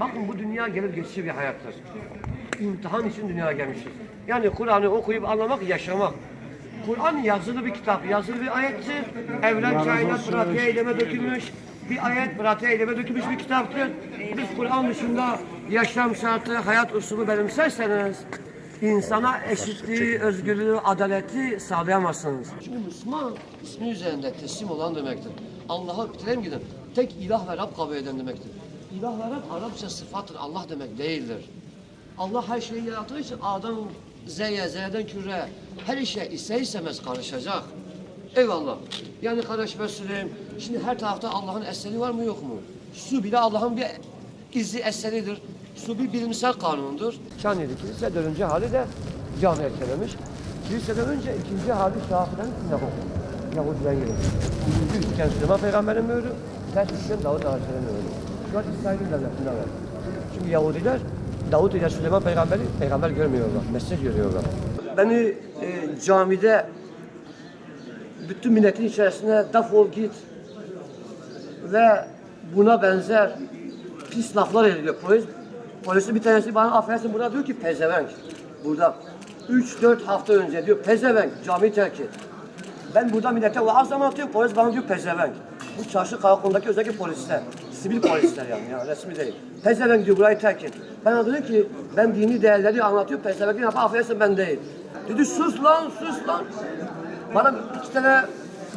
Bakın bu dünya gelip geçici bir hayattır. İmtihan için dünyaya gelmişiz. Yani Kur'an'ı okuyup anlamak, yaşamak. Kur'an yazılı bir kitap, yazılı bir ayettir. Evren kainat pratiğe eyleme dökülmüş. Bir ayet pratiğe eyleme dökülmüş bir kitaptır. Biz Kur'an dışında yaşam şartı, hayat usulü benimserseniz insana eşitliği, özgürlüğü, adaleti sağlayamazsınız. Çünkü Müslüman ismi üzerinde teslim olan demektir. Allah'a bitirelim gidin. Tek ilah ve Rab kabul eden demektir. İlah ve Rab Arapça sıfattır, Allah demek değildir. Allah her şeyi yarattığı için Adam Z'ye, Z'den küre her işe ister istemez karışacak. Eyvallah. Yani kardeş söyleyeyim. Şimdi her tarafta Allah'ın eseri var mı yok mu? Su bile Allah'ın bir gizli eseridir. Su bir bilimsel kanundur. Çanyeli kilise dönünce hali de cami eklemiş. Kiliseden önce ikinci hali Şafi'den sinagog. Gelir. Birinci üçgen Süleyman Peygamber'in mührü, ters üçgen Davut Aleyhisselam'ın mührü. Şu an İsrail'in devletinde var. Çünkü Yahudiler Davut ile Süleyman peygamberi peygamber görmüyorlar, mesaj görüyorlar. Beni e, camide bütün milletin içerisine defol git ve buna benzer pis laflar ediliyor. Polis, polisin bir tanesi bana affedersin buna diyor ki pezevenk. Burada 3-4 hafta önce diyor pezevenk camiyi terk et. Ben burada millete vaaz anlatıyorum, polis bana diyor pezevenk. Bu çarşı karakolundaki özellikle polisler, sivil polisler yani, yani resmi değil. Pezevenk diyor burayı terk et. Ben dedim ki ben dini değerleri anlatıyorum, pezevenk yapar affedersin ben değil. Dedi sus lan, sus lan. Bana iki tane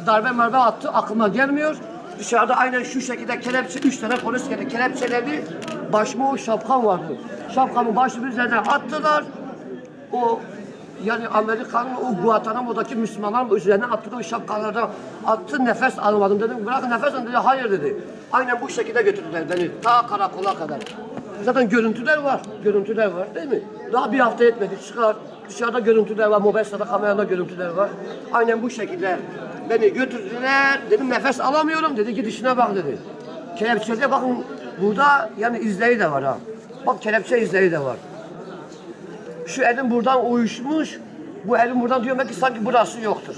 darbe merve attı, aklıma gelmiyor. Dışarıda aynen şu şekilde kelepçe, üç tane polis geldi. Kelepçeleri başıma o şapkam vardı. Şapkamı başımın üzerine attılar. O yani Amerika'nın o Guantanamo'daki Müslümanların üzerine attığı o şapkalardan attı nefes almadım dedim. Bırakın nefes alın dedi. Hayır dedi. Aynen bu şekilde götürdüler beni ta karakola kadar. Zaten görüntüler var. Görüntüler var değil mi? Daha bir hafta etmedi. Çıkar. Dışarıda görüntüler var. Mobilsa'da kamerada görüntüler var. Aynen bu şekilde beni götürdüler. Dedim nefes alamıyorum. Dedi git işine bak dedi. Kelepçede bakın burada yani izleri de var ha. Bak kelepçe izleri de var. Şu elim buradan uyuşmuş. Bu elim buradan diyorum ki sanki burası yoktur.